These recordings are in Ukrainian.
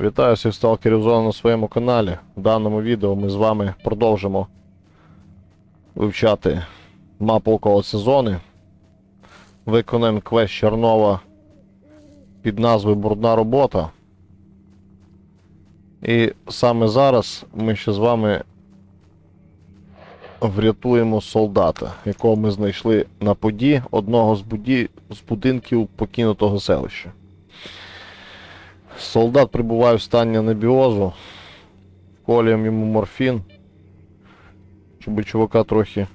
Вітаю всіх сталкерів зони на своєму каналі. В даному відео ми з вами продовжимо вивчати мапу около сезони. Виконаємо квест Чернова під назвою Брудна робота. І саме зараз ми ще з вами врятуємо солдата, якого ми знайшли на поді одного з, буді... з будинків покинутого селища. Солдат прибуває в стані анабіозу. Вколюємо йому морфін. Щоб чувака трохи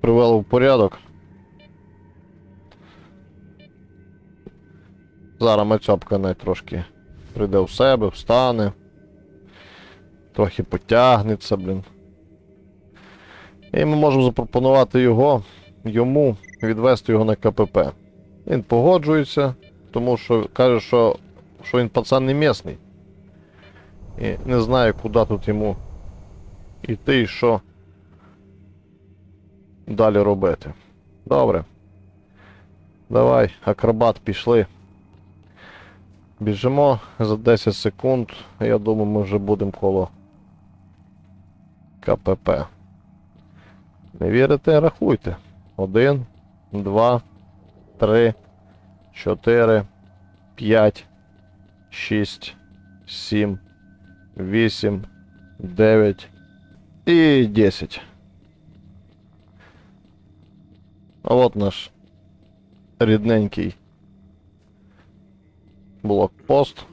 привело в порядок. Зараз Мацьопка навіть трошки прийде в себе, встане. Трохи потягнеться, блін. І ми можемо запропонувати його, йому відвести його на КПП. Він погоджується, тому що каже, що, що він пацан не місний. І не знає, куди тут йому йти і що далі робити. Добре. Давай, акробат, пішли. Біжимо за 10 секунд. Я думаю, ми вже будемо коло КПП. Не вірите, рахуйте. Один, два, три, чотири, п'ять, шість, сім, вісім, дев'ять і десять. А от наш рідненький блокпост.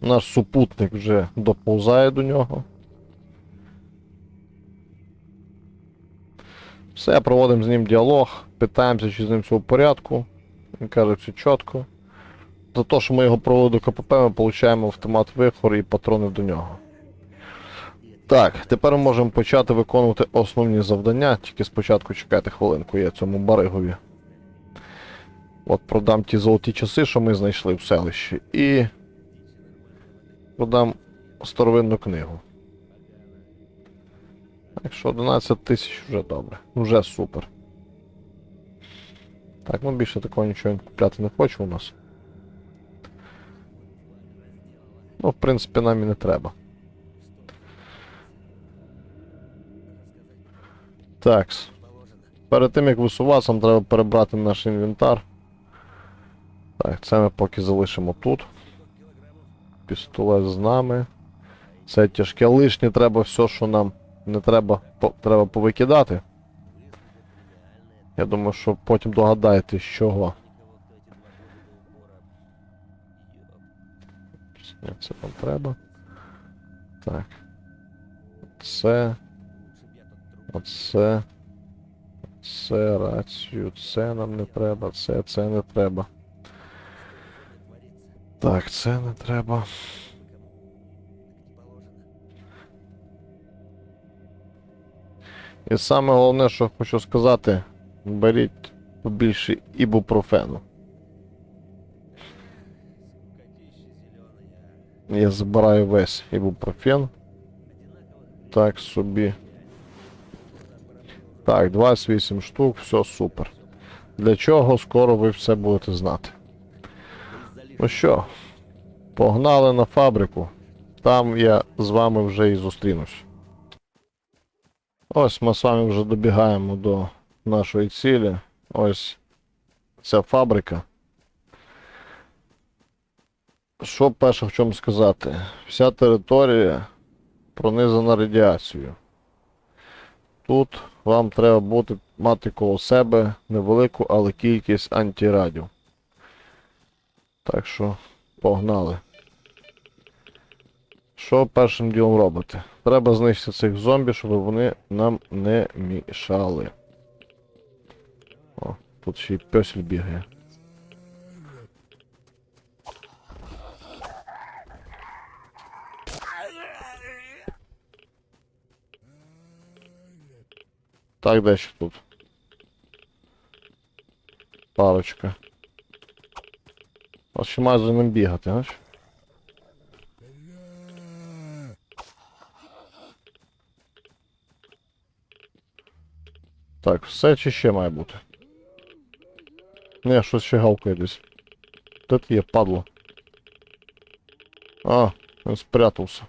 Наш супутник вже доповзає до нього. Все, проводимо з ним діалог, питаємося, чи з ним все в порядку. Він каже, все чітко. За те, що ми його провели до КПП, ми отримуємо автомат вихор і патрони до нього. Так, тепер ми можемо почати виконувати основні завдання, тільки спочатку чекайте хвилинку, я цьому баригові. От продам ті золоті часи, що ми знайшли в селищі, і продам старовинну книгу. Так що 11 тисяч вже добре. Вже супер. Так, ну більше такого нічого купляти не хоче у нас. Ну, в принципі, нам і не треба. Так. Перед тим як висуватися, нам треба перебрати наш інвентар. Так, це ми поки залишимо тут. Пістолет з нами. Це тяжке лишнє, треба все, що нам не треба, по, треба повикидати. Я думаю, що потім догадаєтесь, з чого. Це нам треба. Так. Це. Оце. Це рацію. Це нам не треба. Це, це не треба. Так, це не треба. І саме головне, що хочу сказати, беріть побільше ібупрофену. Я забираю весь ібупрофен. Так собі. Так, 28 штук, все супер. Для чого скоро ви все будете знати. Ну що, погнали на фабрику. Там я з вами вже і зустрінусь. Ось ми з вами вже добігаємо до нашої цілі. Ось ця фабрика. Що перше в чому сказати? Вся територія пронизана радіацією. Тут вам треба бути, мати коло себе невелику, але кількість антирадіо. Так що погнали. Що першим ділом робити? Треба знищити цих зомбі, щоб вони нам не мішали. Тут ще й песель бігає. Так, ще тут? Парочка. А ще має за ним бігати, знаєш? Так, все чи ще має бути? Не, щось ще гавкає десь. Де ти є, падло? А, він спрятався.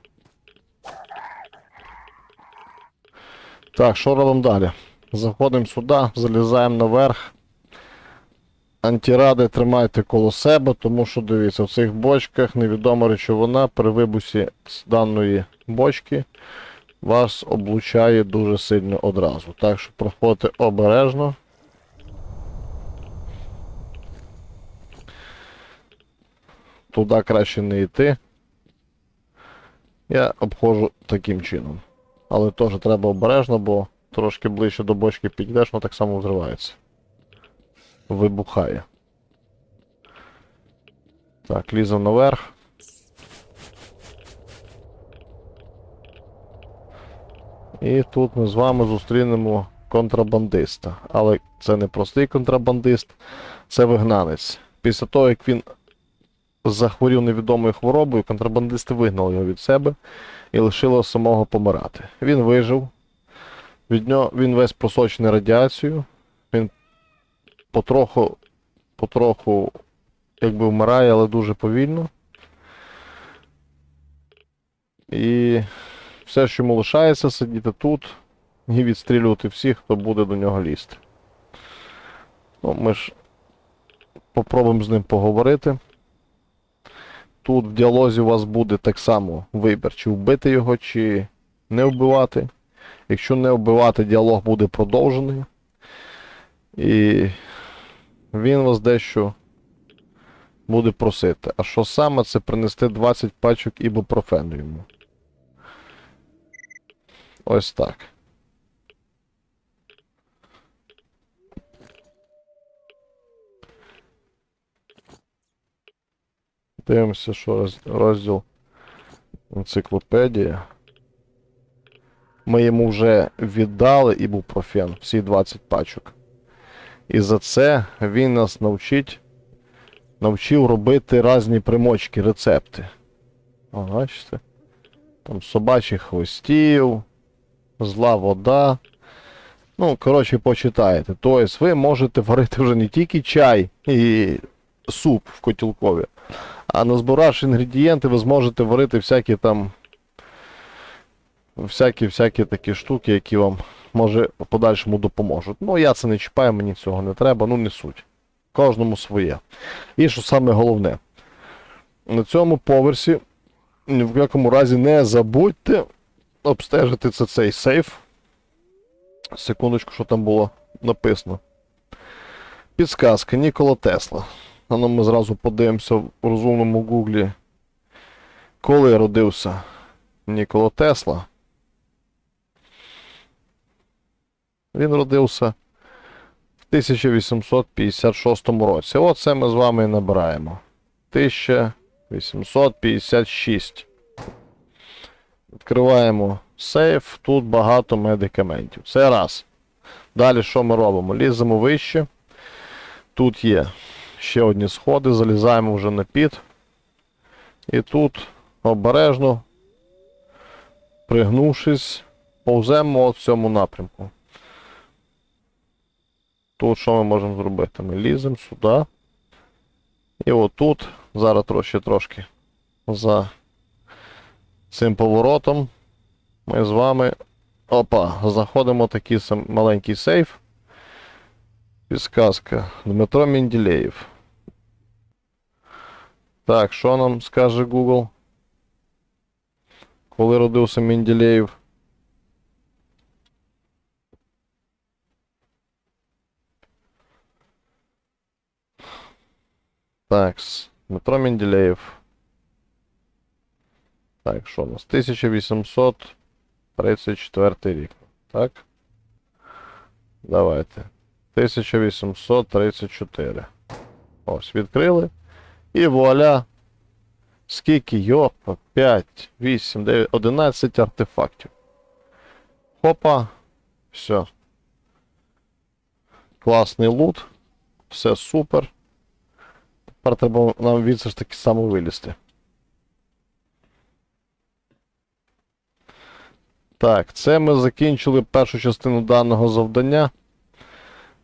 Так, що робимо далі? Заходимо сюди, залізаємо наверх. Антиради тримайте коло себе, тому що дивіться, в цих бочках невідома речовина при вибусі з даної бочки вас облучає дуже сильно одразу. Так що проходьте обережно. Туди краще не йти. Я обходжу таким чином. Але теж треба обережно, бо трошки ближче до бочки підійдеш, воно так само взривається. Вибухає. Так, ліземо наверх. І тут ми з вами зустрінемо контрабандиста. Але це не простий контрабандист, це вигнанець. Після того, як він захворів невідомою хворобою, контрабандисти вигнали його від себе і лишили самого помирати. Він вижив. Від нього він весь просочений радіацією. Він потроху, потроху якби вмирає, але дуже повільно. І все, що йому лишається, сидіти тут і відстрілювати всіх, хто буде до нього лізти. Ну, ми ж попробуємо з ним поговорити. Тут в діалозі у вас буде так само вибір, чи вбити його, чи не вбивати. Якщо не вбивати, діалог буде продовжений. І він вас дещо буде просити. А що саме це принести 20 пачок ібупрофену йому. Ось так. Дивимося, що роз- розділ енциклопедія. Ми йому вже віддали ібупрофен, всі 20 пачок. І за це він нас навчить, навчив робити різні примочки, рецепти. О, бачите? Там собачих хвостів, зла вода. Ну, коротше, почитайте. Тобто ви можете варити вже не тільки чай і суп в котілкові, а назбиравши інгредієнти, ви зможете варити всякі там. Всякі всякі такі штуки, які вам може в подальшому допоможуть. Ну, я це не чіпаю, мені цього не треба, ну не суть. Кожному своє. І що саме головне, на цьому поверсі в якому разі не забудьте обстежити це цей сейф. Секундочку, що там було написано. Підсказка Нікола Тесла. А ну ми зразу подивимося в розумному гуглі. Коли родився Нікола Тесла. Він родився в 1856 році. Оце ми з вами і набираємо. 1856. Відкриваємо сейф. Тут багато медикаментів. Це раз. Далі що ми робимо? Ліземо вище. Тут є ще одні сходи, залізаємо вже на під. І тут обережно, пригнувшись, повземо от в цьому напрямку. Тут що ми можемо зробити? Ми ліземо сюди. І отут, зараз трошки трошки за цим поворотом, ми з вами опа, в такий маленький сейф. Підсказка. Дмитро Менділеєв. Так, що нам скаже Google? Коли родився Менділеєв? Так, Дмитро Менділеєв. Так, що у нас? 1834 рік. Так? Давайте. 1834. Ось, відкрили. І вуаля. Скільки йопа? 5, 8, 9, 11 артефактів. Хопа. Все. Класний лут. Все супер. Тепер треба нам від все ж таки саме вилізти. Так, це ми закінчили першу частину даного завдання.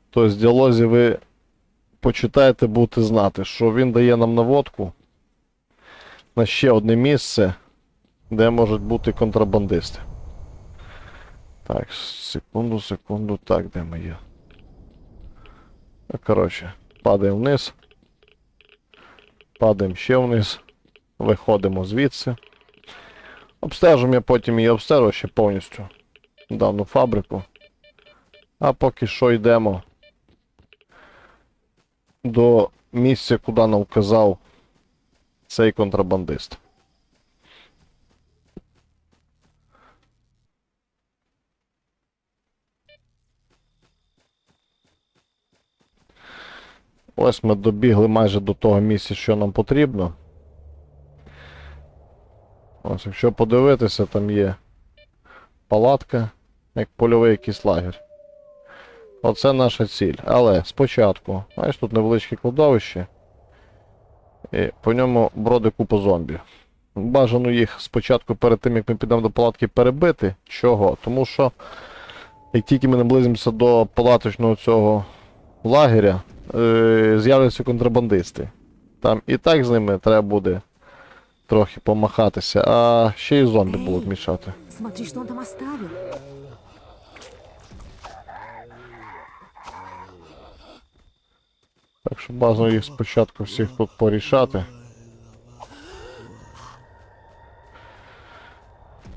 Тобто в діалозі ви почитайте, будете знати, що він дає нам наводку на ще одне місце, де можуть бути контрабандисти. Так, секунду, секунду, так, де ми є? Коротше, падаємо вниз. Падаємо ще вниз. Виходимо звідси. Обстежимо я потім її обстежу ще повністю дану фабрику. А поки що йдемо до місця, куди нам вказав цей контрабандист. Ось ми добігли майже до того місця, що нам потрібно. Ось, якщо подивитися, там є палатка, як польовий якийсь лагерь. Оце наша ціль. Але спочатку, знаєш, тут невеличке кладовище. І по ньому бродить купа зомбі. Бажано їх спочатку перед тим, як ми підемо до палатки, перебити. Чого? Тому що як тільки ми наблизимося до палаточного цього лагеря, е, з'являться контрабандисти. Там і так з ними треба буде трохи помахатися, а ще й зомбі будуть мішати. Смотри, что он там оставил. Так що базово їх спочатку всіх тут порішати.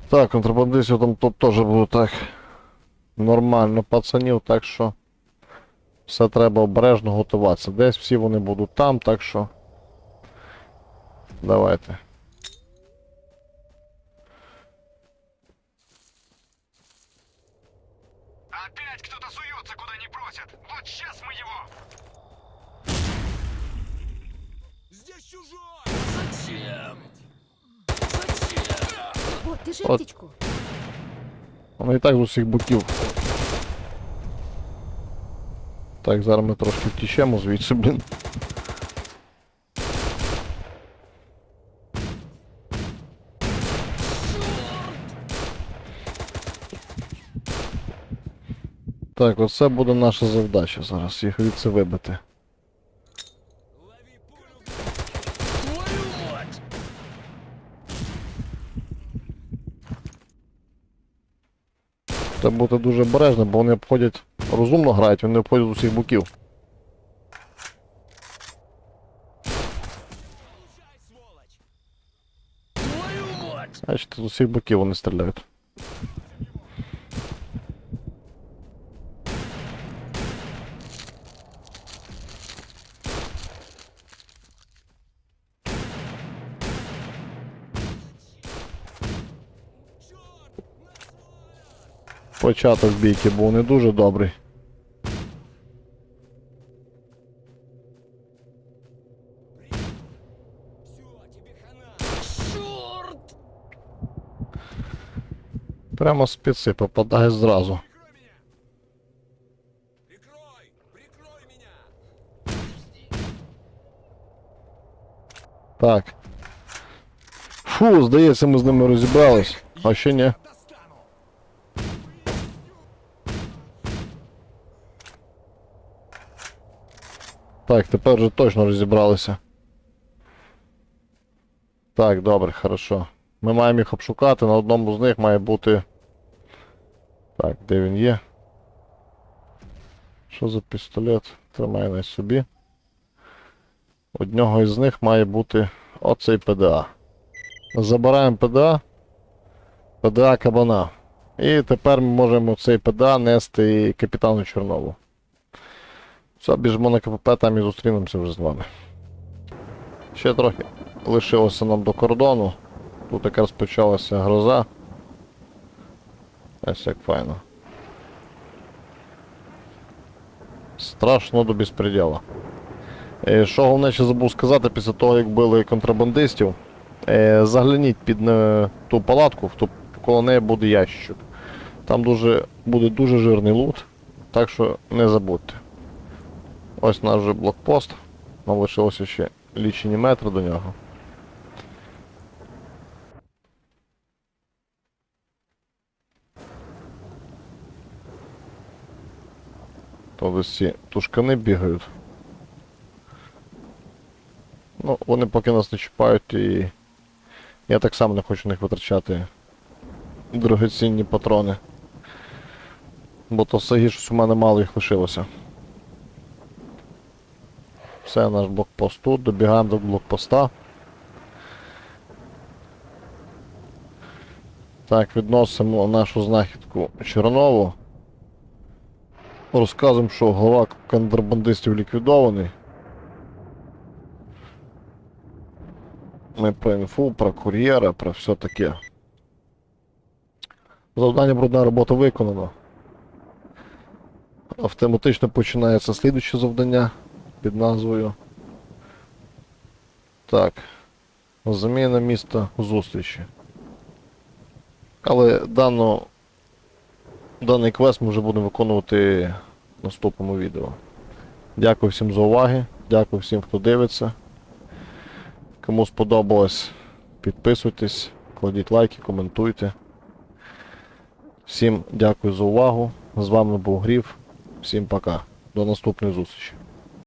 Так, контрабандистів там тут теж буде так нормально пацанів, так що все треба обережно готуватися. Десь всі вони будуть там, так що. Давайте. Зачем? Вот, держи Вот. Воно і так з усіх боків. Так, зараз ми трошки втічемо звідси, блін. Так, оце буде наша завдача зараз, їх звідси вибити. Треба бути дуже обережним, бо вони обходять розумно грають, вони обходять з усіх боків. Значить, з усіх боків вони стріляють. Початок бійки був не дуже добрий. Прямо з спиці попадає зразу. Так. Фу, здається, ми з ними розібрались. А ще ні. Так, тепер вже точно розібралися. Так, добре, хорошо. Ми маємо їх обшукати, на одному з них має бути. Так, де він є? Що за пістолет? Тримай на собі. Одного із них має бути оцей ПДА. Забираємо ПДА. ПДА кабана. І тепер ми можемо цей ПДА нести капітану Чорнову. Все, біжимо на КПП, там і зустрінемося вже з вами. Ще трохи лишилося нам до кордону. Тут якраз почалася гроза. Ось як файно. Страшно до безпреділа. Е, Що головне ще забув сказати після того, як били контрабандистів. Е, Загляніть під е, ту палатку, в ту, коло неї буде ящик. Там дуже, буде дуже жирний лут, так що не забудьте. Ось наш же блокпост. Нам лишилося ще лічені метри до нього. То ось ці тушкани бігають. Ну, вони поки нас не чіпають і. Я так само не хочу на них витрачати дорогоцінні патрони. Бо то все щось у мене мало їх лишилося. Все, наш блокпост тут, добігаємо до блокпоста. Так, відносимо нашу знахідку Чернову. Розказуємо, що голова контрабандистів ліквідований. Ми про інфу, про кур'єра, про все таке. Завдання брудна робота виконано. Автоматично починається слідуюче завдання під назвою. Так. Заміна міста зустрічі. Але дану, даний квест ми вже будемо виконувати в наступному відео. Дякую всім за уваги. Дякую всім, хто дивиться. Кому сподобалось, підписуйтесь, кладіть лайки, коментуйте. Всім дякую за увагу. З вами був Гріф. Всім пока. До наступної зустрічі.